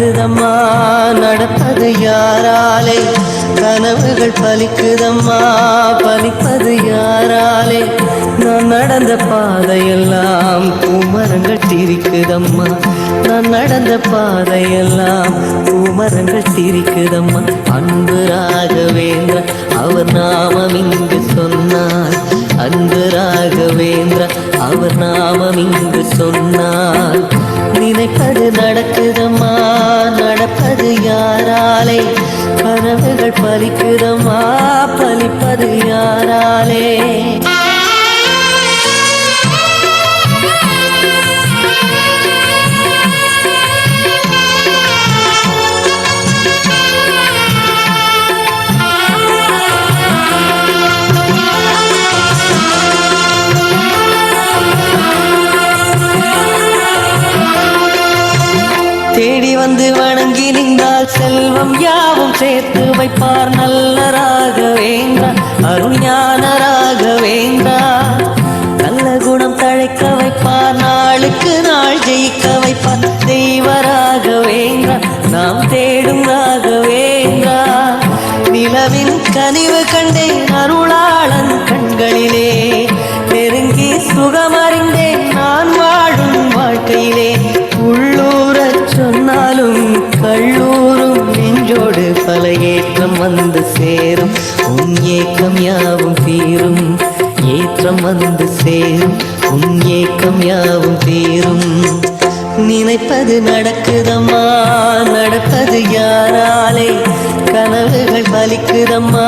பலிக்குதம்மா நடப்பது யாராலே? கனவுகள் பலிக்குதம்மா பலிப்பது யாராலே? நான் நடந்த பாதையெல்லாம் பூமரங்கள் திரிக்குதம்மா. நான் நடந்த பாதையெல்லாம் பூமரங்கள் திரிக்குதம்மா. அன்பு ராகவேந்திர அவர் நாமம் இங்கு சொன்னார். அன்பு ராகவேந்திர அவர் நாமம் இங்கு சொன்னார். நினைப்பது நடக்குதம்மா? நடப்பது யாராலே? கனவுகள் பலிக்குதம்மா? பலிப்பது யாராலே? செல்வம் யாவும் சேர்த்து வைப்பார் நல்ல ராகவேந்திரா அருள் ஞான நல்ல குணம் தழைக்க வைப்பார் நாளுக்கு நாள் ஜெயிக்க வைப்பார் தெய்வ ராகவேந்திரா நாம் தேடும் ராகவேந்திரா நிலவின் கனிவு கண்டே அருள் வந்து சேரும். உன் ஏக்கம் யாவும் தீரும். ஏற்றம் வந்து சேரும். உன் ஏக்கம் யாவும் தீரும். நினைப்பது நடக்குதம்மா நடப்பது யாராலே? கனவுகள் பலிக்குதம்மா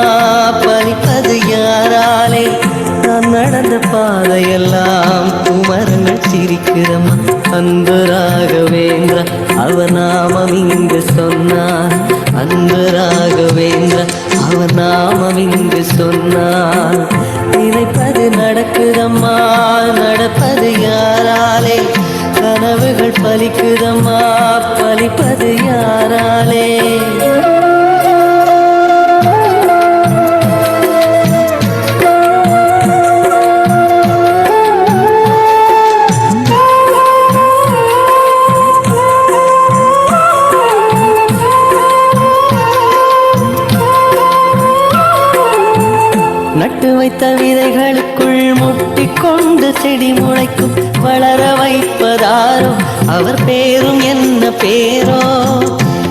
பலிப்பது யாராலே? நான் நடந்த பாதையெல்லாம் குமரங்கள் சிரிக்குதம்மா அன்பு ராகவேந்திர அவ நாமம் இங்கு சொன்னார். அன்பு ராகவேந்திர அவ நாமம் இங்கு சொன்னார். நினைப்பது நடக்குதம்மா நடப்பது யாராலே? கனவுகள் பலிக்குதம்மா பலிப்பது யாராலே? என்ன பேரோ?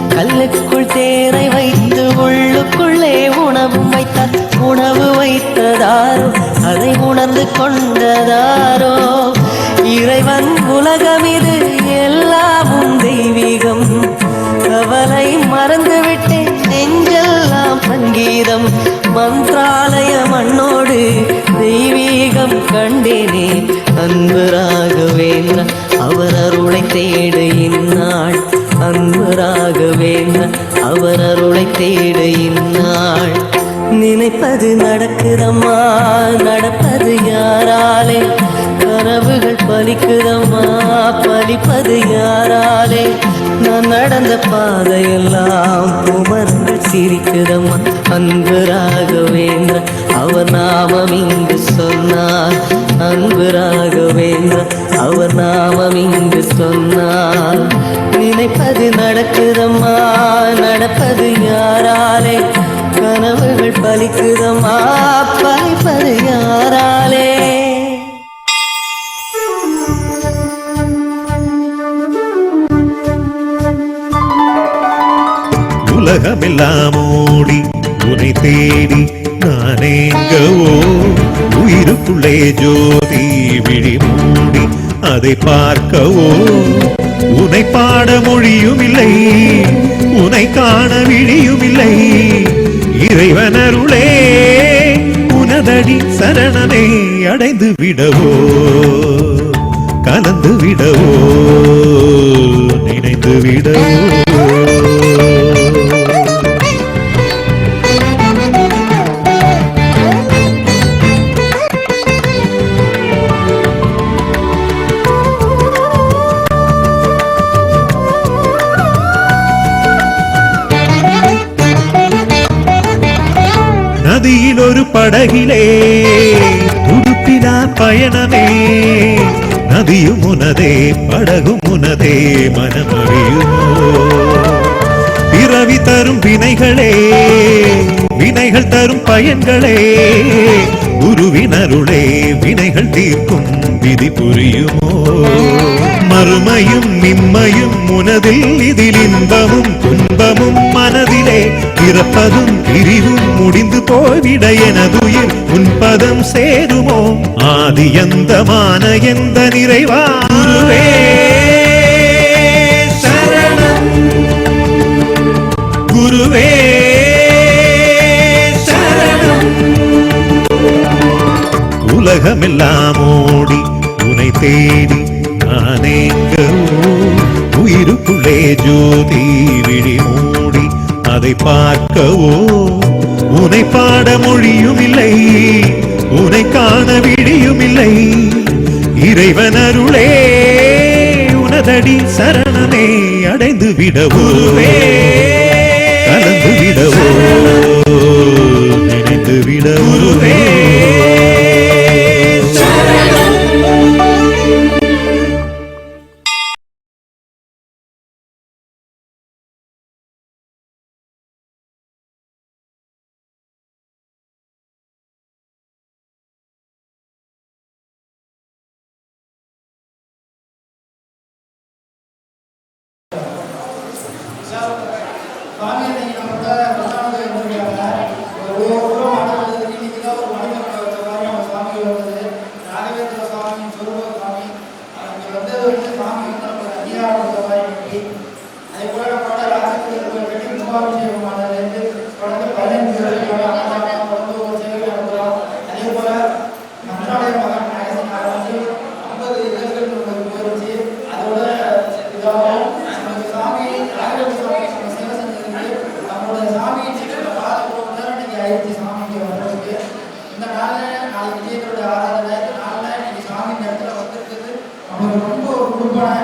கல்லுக்குள் தேரை வைத்து உள்ளுக்குள்ளே உணவும் வைத்தார். உணவு வைத்ததாரோ? அதை உணர்ந்து கொண்டதாரோ? இறைவன் உலகம் இது எல்லாமும் தெய்வீகம். கவலை மறந்துவிட்டேன். நெஞ்செல்லாம் சங்கீதம். மந்திராலய மண்ணோடு தெய்வீகம் கண்டேனே. அன்பு ராகவேந்திர அவர் அருளை தேடு இந்நாள். அன்பு ராகவேந்திர அவர் அருளை தேடு இந்நாள். நினைப்பது நடக்குதம்மா? நடப்பது யாராலே? கனவுகள் பலிக்குதம்மா பலிப்பது யாராலே? நான் நடந்த பாதையெல்லாம் உமர்ந்து சிரிக்குதம்மா. அன்பு ராகவேந்திர அவர் நாமம் இங்கு சொன்னார். அன்பு ராகவேந்திர அவர் நாமம் இங்கு சொன்னார். நினைப்பது நடக்குதம்மா நடப்பது யாராலே? கனவுகள் பலிக்குதம்மா பலிப்பது யாராலே உலகமெல்லாம் ஓடி உனை தேடி நானேங்கவோ? உயிருக்குள்ளே ஜோதி விழி மூடி அதை பார்க்கவோ? உனை பாட மொழியும் இல்லை உனை காண விழியும் இல்லை இறைவனருளே உனதடி சரணனை அடைந்து விடவோ? கலந்து விடவோ? நினைந்து விடவோ? படகிலே. துடுப்பிலா பயணமே. நதியும் உனதே படகும் உனதே மனமறியுமோ? பிறவி தரும் வினைகளே வினைகள் தரும் பயன்களே. குருவினருளே வினைகள் தீர்க்கும் விதி புரியுமோ? மறுமையும் நிம்மையும் உனதில் இதில் இன்பமும் துன்பமும் மனதிலே பிறப்பதும் பிரிவும் முடிந்து போய்விட எனதுயிர் உன்பதம் சேருமோ? ஆதி எந்தமான எந்த நிறைவா? குருவே சரணம். குருவே சரணம். உலகமெல்லாம் ஓடி உனை தேடி நானேங்கவோ உயிருக்குள்ளே ஜோதி விழி மூடி அதை பார்க்கவோ? உனை பாட மொழியும் இல்லை உனை காண விழியும் இல்லை இறைவன் அருளே உனதடி சரணமே அடைந்து விடவோவே கலந்து விடவோ? நினைந்து விடவோவே சுவாமி இன்னைக்கு நம்மளோட பிரசாதத்தை எடுத்துருக்காங்க ஒரு ஊரம் ஆடுறதுக்கு இன்னைக்கு தான் ஒரு மணிமண்டபம் வச்ச மாதிரி நம்ம சாமி வந்தது ராகவேந்திர சுவாமி சுரூப சுவாமி அவங்க வந்தது வந்து சாமி வந்து நம்ம அதிகாரம் கொடுத்த மாதிரி இன்னைக்கு அதே போல நம்மளோட ராஜகீய கட்டி கும்பாபிஷேகம் ஆனதுலேருந்து தொடர்ந்து பதினஞ்சு வருஷங்களோட அன்னதானம் தொடர்ந்து ஒரு சேவை நடத்துகிறோம் அதே போல மன்றாடைய மகன் நாயகன் ஆரம்பிச்சு ஐம்பது இதழ்கள் நமக்கு போயிடுச்சு அதோட இதாகவும் நமக்கு சாமி ராகவேந்திர சுவாமி நம்ம சேவை செஞ்சதுக்கு நம்மளோட சாமி பாத நேரம் இன்னைக்கு ஆயிடுச்சு சாமிக்கு வர்றதுக்கு இந்த நாளில் நாளைக்கு விஜயத்தோட ஆராதனை இந்த நாளில் இன்னைக்கு சாமி இந்த இடத்துல வந்திருக்குது. நம்மளுக்கு ரொம்ப ஒரு குடும்பனை.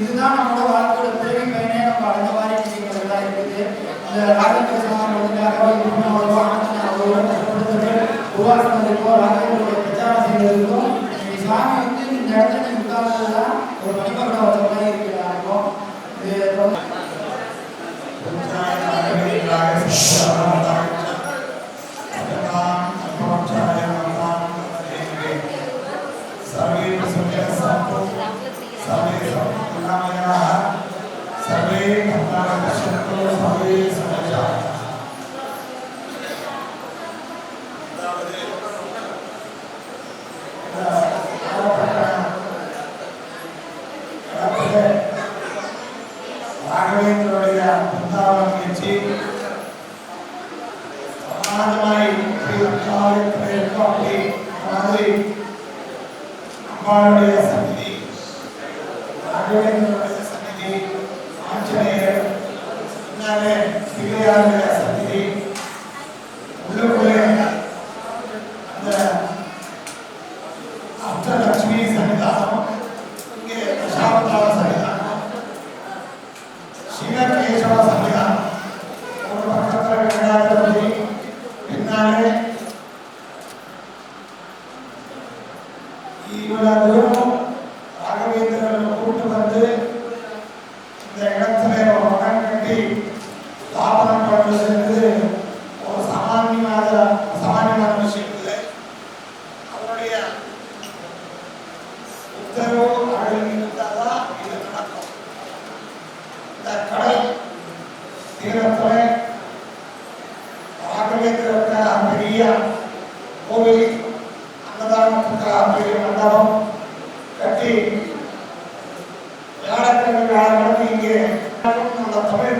இதுதான் நம்மளோட வாழ்க்கையோட பிறவி பயனே. நம்ம அடைஞ்ச மாதிரி விஷயங்கள்லாம் இருக்குது. இந்த ராகவேந்திர சாமி ஒழுங்காக நம்மளோட ஆனந்த அவ்வளோ கஷ்டப்படுத்துறது உருவாக்குனதுக்கோ ராகவேந்திரோட பிரச்சாரம் செய்வதற்கும் இன்னைக்கு சாமி வந்து இந்த இடத்துல நீங்க உட்கார்ந்தது தான் ஒரு மணிமகடம் வச்ச மாதிரி இருக்குது. யாருக்கும் இது ரொம்ப ఆంజనేయ సన్నిధి ఆంజనేయ సన్నిధి ఆంజనేయ ఆంజనేయ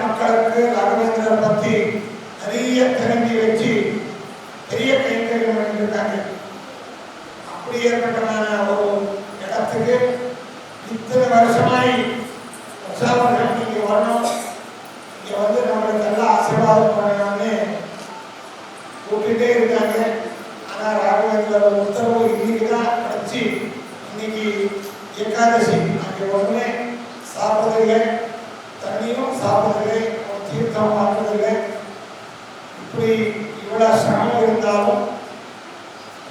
மக்களுக்கு ராகவேந்திரர் பற்றி நிறைய தெரிஞ்சு வச்சு பெரிய கைத்தறிகள் நடந்திருக்காங்க அப்படி ஏற்பட்டமான ஒரு இடத்துக்கு இத்தனை வருஷமாய் உற்சாகம் இங்க வரணும். இங்கே வந்து நம்மளுக்கு நல்லா ஆசீர்வாதம் பண்ணணும்னு கூப்பிட்டுட்டே இருக்காங்க. ஆனால் ராகவேந்திர உத்தரவு இன்னைக்கு தான் கிடைச்சி. இன்னைக்கு ஏகாதசி. அங்கே ஒண்ணுமே சாப்பிடுறதில்லை சாப்பிடுறதில்லை ஒரு தீர்த்தம் ஆக்குறதில்லை இப்படி இவ்வளோ சிரமம் இருந்தாலும்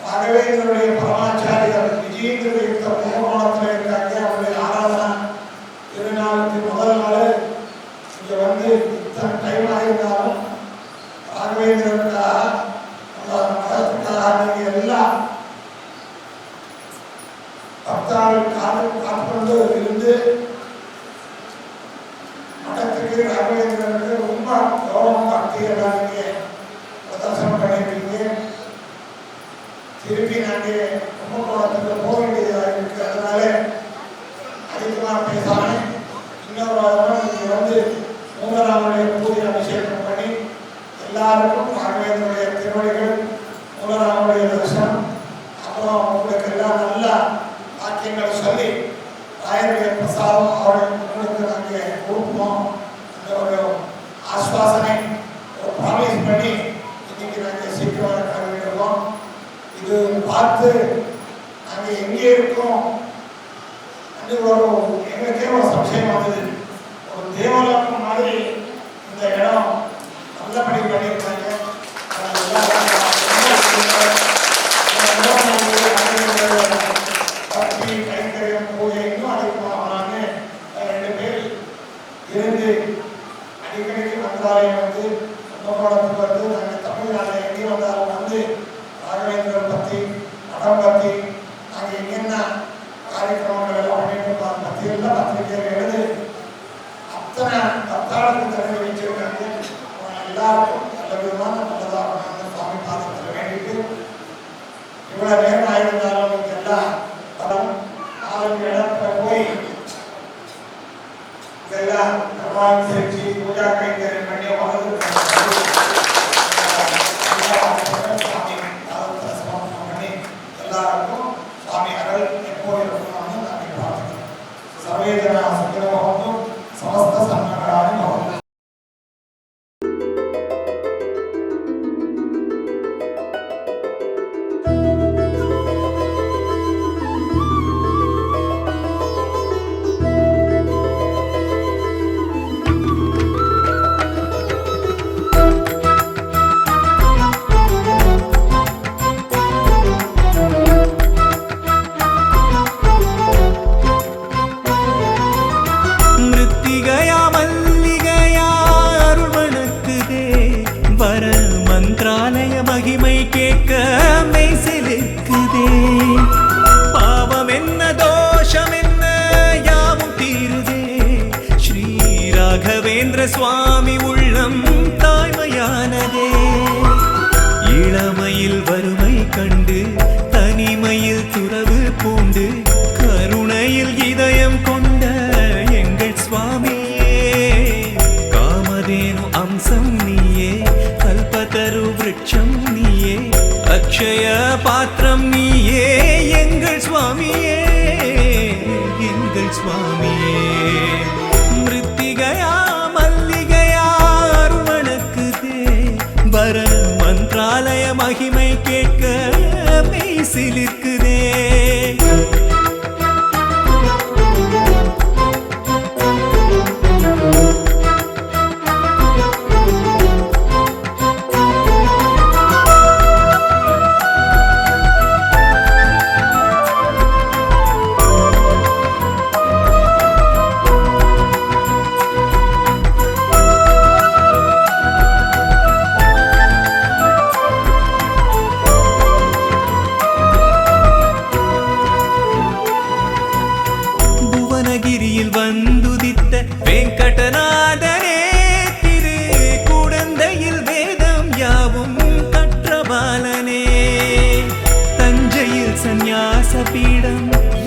ராகவேந்திரனுடைய பரமாச்சாரியர் விஜயேந்திர யுத்த கும்பகோணத்தில் இருக்காங்க அவருடைய ஆராதனா திருநாளுக்கு முதல் நாள் இங்கே வந்து இத்தனை டைம் ஆகியிருந்தாலும் ராகவேந்திரனுக்காக மதத்துக்காக நீங்கள் எல்லாம் பக்தாள் காத்து காத்துக்கொண்டு இருந்து திரும்பி நாங்கள் கும்பகோணத்துக்கு போக வேண்டியதாக இருக்கு அதனால அதிகமாக பேசாமல் இன்னொரு வாரம் நீங்கள் வந்து மூலராமனுடைய பூஜை அபிஷேகம் பண்ணி எல்லாருக்கும் ராகவேந்திரனுடைய திருவடிகள் மூலராமனுடைய தரிசனம் அப்புறம் உங்களுக்கு எல்லாம் நல்ல வாக்கியங்கள் சொல்லி ராயருடைய பிரசாதம் அவரை நாங்கள் கொடுப்போம். அந்த ஒரு ஆஸ்வாசனை ஒரு ப்ராமிஸ் பண்ணி இன்னைக்கு நாங்கள் சீக்கிரம் கிளம்பிடுவோம் இது பார்த்து அங்கே எங்கே இருக்கோம் அது ஒரு எங்களுக்கே ஒரு சம்சயம் வந்தது. ஒரு தேவலோகம் மாதிரி இந்த இடம் நல்லபடி பண்ணியிருக்காங்க அது எல்லாம் பக்தி கைங்கரியம் பூஜை இன்னும் அதிகமாகலான்னு ரெண்டு பேர் இருந்து அடிக்கடிக்கு மந்திராலயம் வந்து கும்பகோணத்துக்கு வந்து நாங்கள் தமிழ்நாட்டில் எங்கே வந்தாலும் வந்து ராகவேந்திரன் பற்றி மடம் பற்றி நாங்கள் என்னென்ன காரியக்கிரமங்கள் எல்லாம் பண்ணிட்டு இருக்கோம் அதை பற்றி எல்லாம் பத்திரிகையில் எழுது அத்தனை பத்தாளுக்கு தடவை வச்சிருக்காங்க அவங்க எல்லாருக்கும் நல்ல விதமான நல்லதாக அந்த சுவாமி பாதத்தில் வேண்டிட்டு இவ்வளவு நேரம் ஆயிருந்தாலும் நீங்க எல்லாம் படம் நாலஞ்சு இடத்துல போய் இதெல்லாம் நிர்வாகம்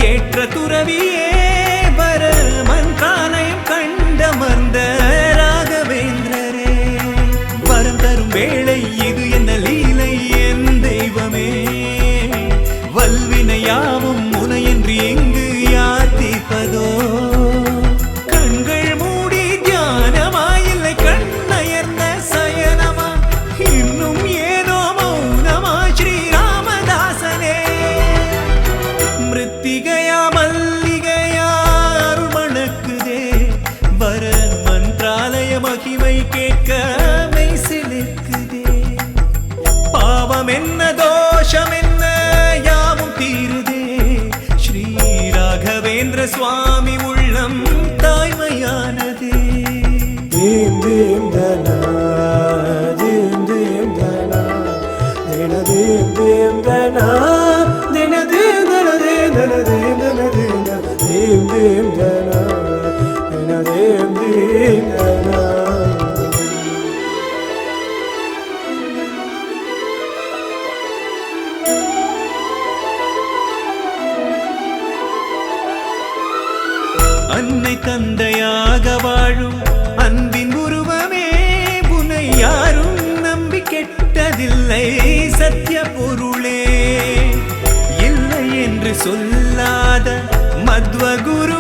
ஏற்ற துறவியே. मध्वगुरु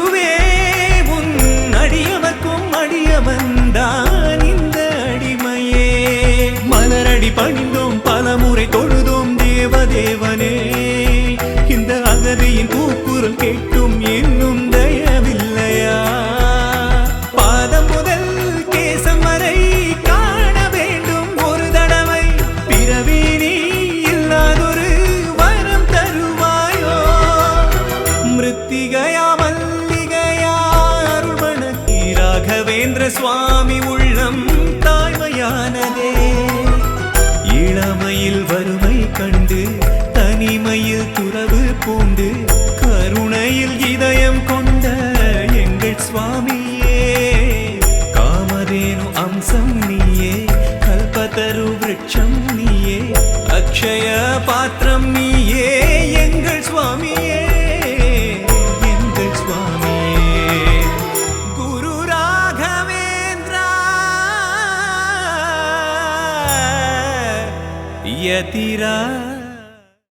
இளமையில் வறுமை கண்டு ತೀರಾ